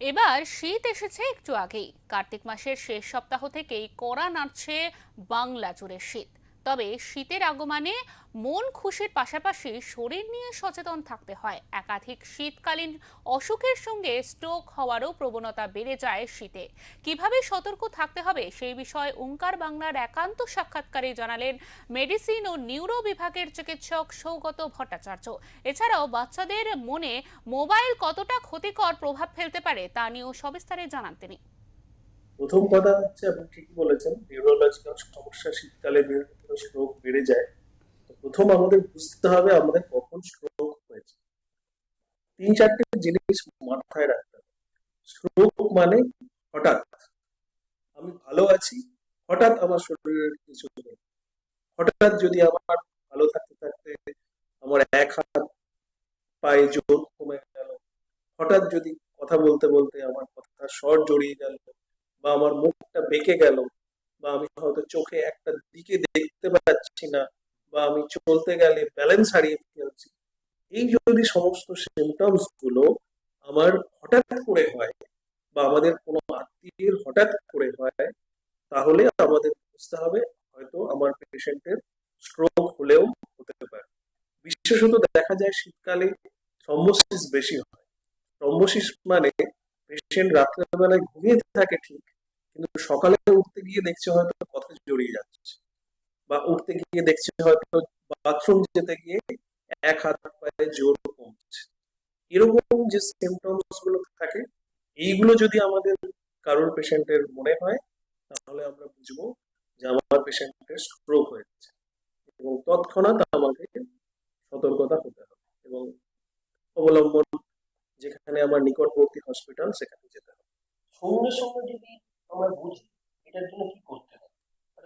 এবার শীত এসেছে একটু আগেই। কার্তিক মাসের শেষ সপ্তাহ থেকেই কড়া নাড়ছে বাংলা জুড়ে শীত। তবে শীতের আগমনে মন খুশির পাশাপাশি শরীর নিয়ে সচেতন থাকতে হয়। একাধিক শীতকালীন অসুখের সঙ্গে স্ট্রোক হওয়ারও প্রবণতা বেড়ে যায় শীতে। কীভাবে সতর্ক থাকতে হবে সেই বিষয়ে ওঙ্কার বাংলার একান্ত সাক্ষাৎকারে জানালেন মেডিসিন ও নিউরো বিভাগের চিকিৎসক সৌগত ভট্টাচার্য। এছাড়াও বাচ্চাদের মনে মোবাইল কতটা ক্ষতিকর প্রভাব ফেলতে পারে তা নিয়েও সবিস্তারে জানান তিনি। প্রথম কথা হচ্ছে, আপনি ঠিকই বলেছেন নিউরোলজিক্যাল সমস্যা শীতকালে স্ট্রোক বেড়ে যায়। তো প্রথম আমাদের বুঝতে হবে আমাদের কখন স্ট্রোক হয়েছে। তিন চারটে জিনিস মাথায় রাখতে হবে। স্ট্রোক মানে হঠাৎ। আমি ভালো আছি, হঠাৎ আমার শরীরের কিছু। হঠাৎ যদি আমার ভালো থাকতে থাকতে আমার এক হাত পায়ে জোর কমে গেল, হঠাৎ যদি কথা বলতে বলতে আমার কথা স্বর জড়িয়ে গেল বা আমার মুখটা বেঁকে গেল, বা আমি হয়তো চোখে একটা দিকে দেখতে পাচ্ছি না, বা আমি চলতে গেলে ব্যালেন্স হারিয়ে ফেলছি এই যদি সমস্ত সিমটমসগুলো আমার হঠাৎ করে হয়, বা আমাদের কোনো আত্মীয়ের হঠাৎ করে হয়, তাহলে আমাদের বুঝতে হবে হয়তো আমার পেশেন্টের স্ট্রোক হলেও হতে পারে। বিশেষত দেখা যায় শীতকালে থ্রম্বোসিস বেশি হয়। থ্রম্বোসিস মানে পেশেন্ট রাত্রেবেলায় ঘুমিয়ে থাকে ঠিক কিন্তু সকালে উঠতে গিয়ে দেখছে হয়তো কথা জড়িয়ে যাচ্ছে। বা উঠতে গিয়ে দেখছে হয়তো বাথরুম যেতে গিয়ে এক হাত পায়ে জোর কমছে। এরকম যে সিমটমসগুলো থাকে, এইগুলো যদি আমাদের কারোর পেশেন্টের মনে হয়, তাহলে আমরা বুঝব যে আমার পেশেন্টের স্ট্রোক হয়েছে। এবং তৎক্ষণাৎ আমাকে সতর্কতা হতে হবে এবং অবলম্বন যেখানে আমার নিকটবর্তী হসপিটাল সেখানে যেতে হবে। সঙ্গে সঙ্গে যদি আমরা বুঝি এটার জন্য কি করতে হবে?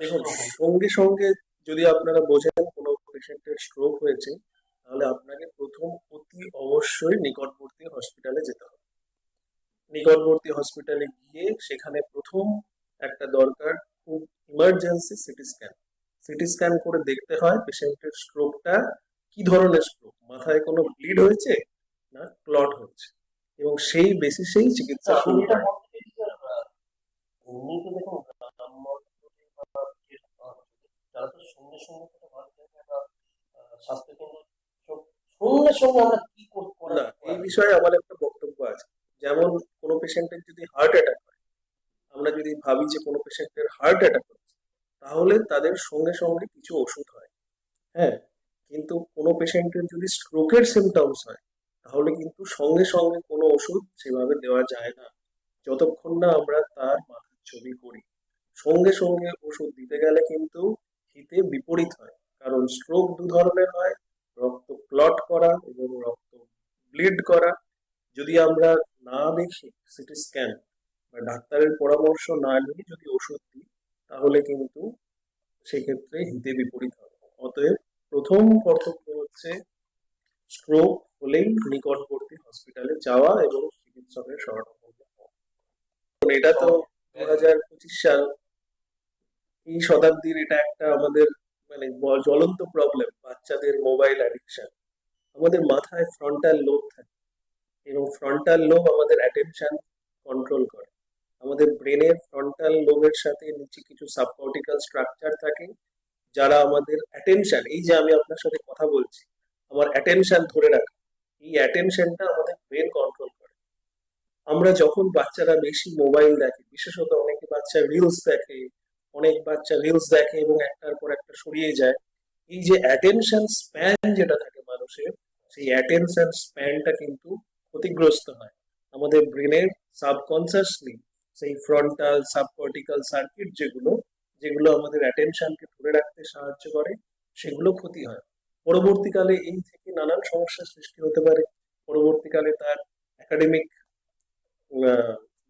দেখুন সঙ্গে সঙ্গে যদি আপনারা বোঝেন কোনো পেশেন্টের স্ট্রোক হয়েছে তাহলে আপনাকে প্রথম অতি অবশ্যই নিকটবর্তী হসপিটালে যেতে হবে। নিকটবর্তী হসপিটালে গিয়ে সেখানে প্রথম একটা দরকার খুব emergency CT scan CT scan করে দেখতে হয় পেশেন্টের স্ট্রোকটা কি ধরনের স্ট্রোক মাথায় কোনো ব্লিড হয়েছে না ক্লট হয়েছে? এবং সেই বেসিসেই চিকিৎসা শুরু হয়। এমনি তো দেখুন যারা তো সঙ্গে সঙ্গে আমরা কি করতে না এই বিষয়ে আমার একটা বক্তব্য আছে। যেমন কোনো পেশেন্টের যদি হার্ট অ্যাটাক হয় আমরা যদি ভাবি যে কোনো পেশেন্টের হার্ট অ্যাটাক হচ্ছে তাহলে তাদের সঙ্গে সঙ্গে কিছু ওষুধ হয়। হ্যাঁ কিন্তু কোনো পেশেন্টের যদি স্ট্রোকের সিমটমস হয় তাহলে কিন্তু সঙ্গে সঙ্গে কোনো ওষুধ সেভাবে দেওয়া যায় না। যতক্ষণ না আমরা তার ছবি করি। সঙ্গে সঙ্গে ওষুধ দিতে গেলে কিন্তু হিতে বিপরীত হয়। কারণ স্ট্রোক দু ধরনের হয়, রক্ত ক্লট করা এবং রক্ত ব্লিড করা। যদি আমরা না দেখি সিটি স্ক্যান বা ডাক্তারের পরামর্শ না নিয়ে যদি ওষুধ দিই, তাহলে কিন্তু সেক্ষেত্রে হিতে বিপরীত হবে। অতএব প্রথম কর্তব্য হচ্ছে স্ট্রোক হলেই নিকটবর্তী হসপিটালে যাওয়া এবং চিকিৎসকের শরণাপন্ন এটা তো দু হাজার পঁচিশ সাল এই শতাব্দীর এটা একটা আমাদের মানে জ্বলন্ত প্রবলেম বাচ্চাদের মোবাইল অ্যাডিকশন আমাদের মাথায় ফ্রন্টাল লোব থাকে এবং ফ্রন্টাল লোব আমাদের অ্যাটেনশন কন্ট্রোল করে। আমাদের ব্রেনের ফ্রন্টাল লোবের সাথে নিচে কিছু সাবকর্টিক্যাল স্ট্রাকচার থাকে যারা আমাদের অ্যাটেনশন এই যে আমি আপনার সাথে কথা বলছি, আমার অ্যাটেনশন ধরে রাখা, এই অ্যাটেনশনটা আমাদের ব্রেন কন্ট্রোল করে। আমরা যখন বাচ্চারা বেশি মোবাইল দেখে বিশেষত অনেকে বাচ্চা রিলস দেখে, অনেক বাচ্চা রিলস দেখে এবং একটার পর একটা সরিয়ে যায়। এই যে অ্যাটেনশন স্প্যান যেটা থাকে মানুষের, সেই অ্যাটেনশন স্প্যানটা কিন্তু ক্ষতিগ্রস্ত হয়। আমাদের ব্রেনের সাবকনসিয়াসলি সেই ফ্রন্টাল সাবকর্টিক্যাল সার্কিট যেগুলো যেগুলো আমাদের অ্যাটেনশনকে ধরে রাখতে সাহায্য করে, সেগুলো ক্ষতি হয়। পরবর্তীকালে এই থেকে নানান সমস্যার সৃষ্টি হতে পারে। পরবর্তীকালে তার একাডেমিক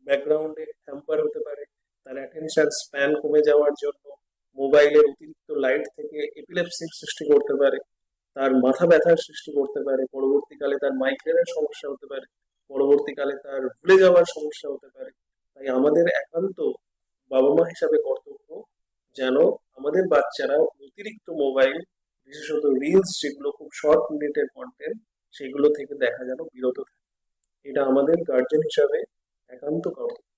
ব্যাকগ্রাউন্ডে হ্যাম্পার হতে পারে, তার অ্যাটেনশন স্প্যান কমে যাওয়ার জন্য মোবাইলের অতিরিক্ত লাইট থেকে এপিলেপসির সৃষ্টি করতে পারে, তার মাথা ব্যথার সৃষ্টি করতে পারে, পরবর্তীকালে তার মাইগ্রেনের সমস্যা হতে পারে, পরবর্তীকালে তার ভুলে যাওয়ার সমস্যা হতে পারে। তাই আমাদের একান্ত বাবা মা হিসাবে কর্তব্য যেন আমাদের বাচ্চারা অতিরিক্ত মোবাইল, বিশেষত রিলস যেগুলো খুব শর্ট মিনিটের কন্টেন্ট সেগুলো থেকে দেখা যেন বিরত থাকে। এটা আমাদের গার্জেন হিসাবে একান্ত কর্তব্য